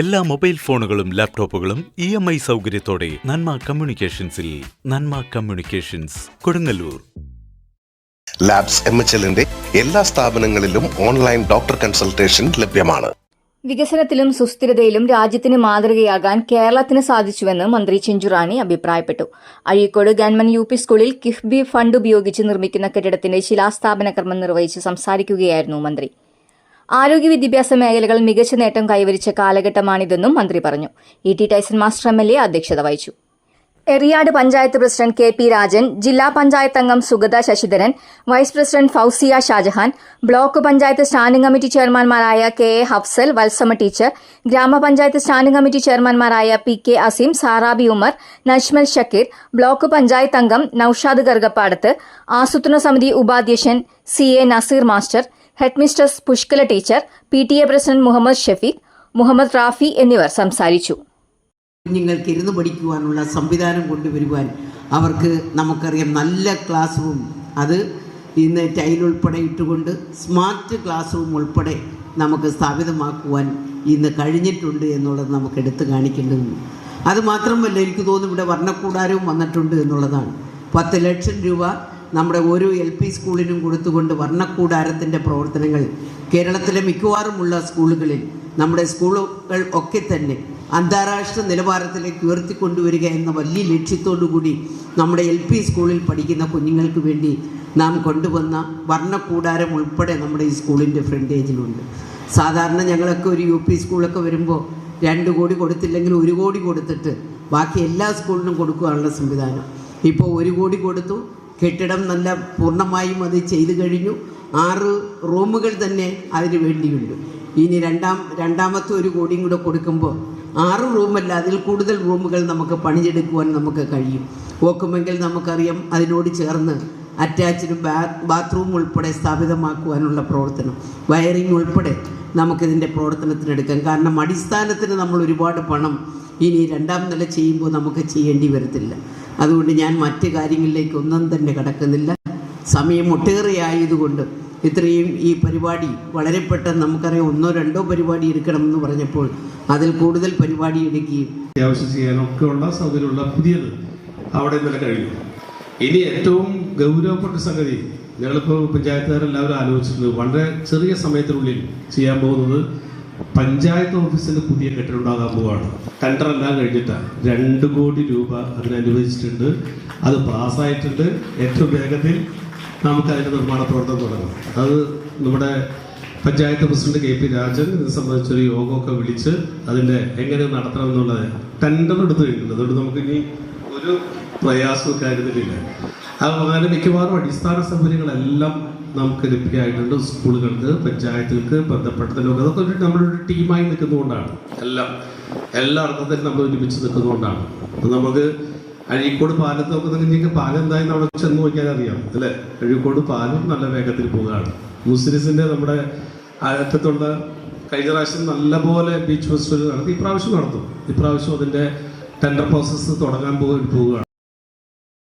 എല്ലാ മൊബൈൽ ഫോണുകളും ലാപ്ടോപ്പുകളും ഇ എം ഐ സൗകര്യത്തോടെ Nanma കമ്മ്യൂണിക്കേഷൻസിൽ Nanma communications Kodungallur. Labs M H എല്ലിന്റെ എല്ലാ സ്ഥാപനങ്ങളിലും ഓൺലൈൻ ഡോക്ടർ കൺസൾട്ടേഷൻ ലഭ്യമാണ്. വികസനത്തിലും സുസ്ഥിരതയിലും രാജ്യത്തിന് മാതൃകയാകാൻ കേരളത്തിന് സാധിച്ചുവെന്ന് മന്ത്രി ചെഞ്ചുറാണി അഭിപ്രായപ്പെട്ടു. അഴീക്കോട് ഗവൺമെന്റ് യു പി സ്കൂളിൽ കിഫ്ബി ഫണ്ട് ഉപയോഗിച്ച് നിർമ്മിക്കുന്ന കെട്ടിടത്തിന്റെ ശിലാസ്ഥാപന കർമ്മം നിർവഹിച്ച് സംസാരിക്കുകയായിരുന്നു മന്ത്രി. ആരോഗ്യ വിദ്യാഭ്യാസ മേഖലകൾ മികച്ച നേട്ടം കൈവരിച്ച കാലഘട്ടമാണിതെന്നും മന്ത്രി പറഞ്ഞു. E T Tyson master M L A അധ്യക്ഷത വഹിച്ചു. Eriyad panchayat president K P Rajan ജില്ലാ പഞ്ചായത്ത് അംഗം Sugatha Sasidharan vice president Fousiya Shajahan block panchayat standing committee ചെയർമാൻമാരായ K A Hafsal Valsamma teacher ഗ്രാമപഞ്ചായത്ത് standing committee ചെയർമാൻമാരായ P K Aseem Sarabi Umar Najmal Shakeer block panchayat അംഗം നൌഷാദ് ഗർഗപ്പാടത്ത് ആസൂത്രണ സമിതി ഉപാധ്യക്ഷൻ C A Naseer master headmistress Pushkala teacher P T A president Muhammad Shafeeq Muhammad Rafi എന്നിവർ സംസാരിച്ചു. കുഞ്ഞുങ്ങൾക്ക് ഇരുന്ന് പഠിക്കുവാനുള്ള സംവിധാനം കൊണ്ടുവരുവാൻ അവർക്ക് നമുക്കറിയാം നല്ല ക്ലാസ് റൂം അത് ഇന്ന് ടൈൽ ഉൾപ്പെടെ ഇട്ടുകൊണ്ട് സ്മാർട്ട് ക്ലാസ് റൂം ഉൾപ്പെടെ നമുക്ക് സ്ഥാപിതമാക്കുവാൻ ഇന്ന് കഴിഞ്ഞിട്ടുണ്ട് എന്നുള്ളത് നമുക്ക് എടുത്തു കാണിക്കേണ്ടതുണ്ട്. അത് മാത്രമല്ല എനിക്ക് തോന്നുന്നു ഇവിടെ വർണക്കൂടാരവും വന്നിട്ടുണ്ട് എന്നുള്ളതാണ്. പത്ത് ലക്ഷം രൂപ നമ്മുടെ ഓരോ എൽ പി സ്കൂളിനും കൊടുത്തുകൊണ്ട് വർണക്കൂടാരത്തിന്റെ പ്രവർത്തനങ്ങൾ കേരളത്തിലെ മിക്കവാറുമുള്ള സ്കൂളുകളിൽ നമ്മുടെ സ്കൂളുകൾ ഒക്കെ തന്നെ അന്താരാഷ്ട്ര നിലവാരത്തിലേക്ക് ഉയർത്തിക്കൊണ്ടുവരിക എന്ന വലിയ ലക്ഷ്യത്തോടു കൂടി നമ്മുടെ എൽ പി സ്കൂളിൽ പഠിക്കുന്ന കുഞ്ഞുങ്ങൾക്ക് വേണ്ടി നാം കൊണ്ടുവന്ന വർണക്കൂടാരം ഉൾപ്പെടെ നമ്മുടെ ഈ സ്കൂളിന്റെ ഫ്രണ്ടേജിലുണ്ട്. സാധാരണ ഞങ്ങളൊക്കെ ഒരു യു പി സ്കൂളൊക്കെ വരുമ്പോൾ രണ്ട് കോടി കൊടുത്തില്ലെങ്കിൽ ഒരു കോടി കൊടുത്തിട്ട് ബാക്കി എല്ലാ സ്കൂളിനും കൊടുക്കുവാനുള്ള സംവിധാനം. ഇപ്പോൾ ഒരു കോടി കൊടുത്തു കെട്ടിടം നല്ല പൂർണമായും അത് ചെയ്തു കഴിഞ്ഞു. ആറ് റൂമുകൾ തന്നെ അതിന് വേണ്ടിയുണ്ട്. ഇനി രണ്ടാം രണ്ടാമത്തെ ഒരു കോടിയും കൂടെ കൊടുക്കുമ്പോൾ ആറ് റൂമല്ല അതിൽ കൂടുതൽ റൂമുകൾ നമുക്ക് പണിഞ്ഞെടുക്കുവാൻ നമുക്ക് കഴിയും. ഓക്കുമെങ്കിൽ നമുക്കറിയാം അതിനോട് ചേർന്ന് അറ്റാച്ച്ഡ് ബാ ബാത്റൂം ഉൾപ്പെടെ സ്ഥാപിതമാക്കുവാനുള്ള പ്രവർത്തനം. വയറിംഗ് ഉൾപ്പെടെ നമുക്കിതിന്റെ പ്രവർത്തനത്തിനെടുക്കാം കാരണം അടിസ്ഥാനത്തിന് നമ്മൾ ഒരുപാട് പണം ഇനി രണ്ടാം നില ചെയ്യുമ്പോൾ നമുക്ക് ചെയ്യേണ്ടി വരത്തില്ല. അതുകൊണ്ട് ഞാൻ മറ്റ് കാര്യങ്ങളിലേക്ക് ഒന്നും തന്നെ കടക്കുന്നില്ല. സമയം ഒട്ടേറെയായതുകൊണ്ട് ഇത്രയും ഈ പരിപാടി വളരെ പെട്ടെന്ന് നമുക്കറിയാം ഒന്നോ രണ്ടോ പരിപാടി എടുക്കണമെന്ന് പറഞ്ഞപ്പോൾ അതിൽ കൂടുതൽ പരിപാടി എടുക്കുകയും അത്യാവശ്യം ചെയ്യാനൊക്കെ ഉള്ള സൗകര്യമുള്ള പുതിയത് അവിടെ ഇന്നലെ കഴിയും ഇനി ഏറ്റവും ഗൗരവപ്പെട്ട സംഗതി ഞങ്ങളിപ്പോൾ പഞ്ചായത്തുകാരെല്ലാവരും ആലോചിച്ചിട്ടുണ്ട് വളരെ ചെറിയ സമയത്തിനുള്ളിൽ ചെയ്യാൻ പോകുന്നത് പഞ്ചായത്ത് ഓഫീസിന്റെ പുതിയ കെട്ടിടം ഉണ്ടാകാൻ പോവാണ്. ടെൻഡർ എല്ലാം കഴിഞ്ഞിട്ടാണ് രണ്ട് കോടി രൂപ അതിന് അനുവദിച്ചിട്ടുണ്ട്. അത് പാസ്സായിട്ടുണ്ട്. ഏറ്റവും വേഗത്തിൽ നമുക്ക് അതിന്റെ നിർമ്മാണ പ്രവർത്തനം തുടങ്ങാം. അത് നമ്മുടെ panchayat president K P Rajan ഇത് സംബന്ധിച്ചൊരു യോഗമൊക്കെ വിളിച്ച് അതിന്റെ എങ്ങനെ നടത്തണം എന്നുള്ളത് ടെൻഡർ എടുത്ത് കഴിഞ്ഞിട്ടുണ്ട്. അതുകൊണ്ട് നമുക്ക് ഇനി ഒരു പ്രയാസവും കാര്യത്തിലില്ല അതുപോലെ മിക്കവാറും അടിസ്ഥാന സൗകര്യങ്ങളെല്ലാം നമുക്ക് ലഭ്യമായിട്ടുണ്ട് സ്കൂളുകൾക്ക് പഞ്ചായത്തുകൾക്ക് ബന്ധപ്പെട്ടതിലൊക്കെ അതൊക്കെ ഒരു നമ്മളൊരു ടീമായി നിൽക്കുന്നതുകൊണ്ടാണ്. എല്ലാം എല്ലാ അർത്ഥത്തിലും നമ്മൾ ഒരുമിച്ച് നിൽക്കുന്നതുകൊണ്ടാണ്. നമുക്ക് അഴീക്കോട് പാലത്ത് നോക്കുന്നെങ്കിൽ പാലം എന്തായാലും അവിടെ ചെന്ന് നോക്കിയാൽ അറിയാം അല്ലേ? അഴീക്കോട് പാലും നല്ല വേഗത്തിൽ പോവുകയാണ്. മുസ്ലിസിന്റെ നമ്മുടെ അകത്തുള്ള കഴിഞ്ഞ പ്രാവശ്യം നല്ലപോലെ ബീച്ച് ഫെസ്റ്റിവൽ നടത്തി. ഇപ്രാവശ്യം നടത്തും. ഇപ്രാവശ്യം അതിന്റെ ടെൻഡർ പ്രോസസ്സ് തുടങ്ങാൻ പോവുകയാണ്.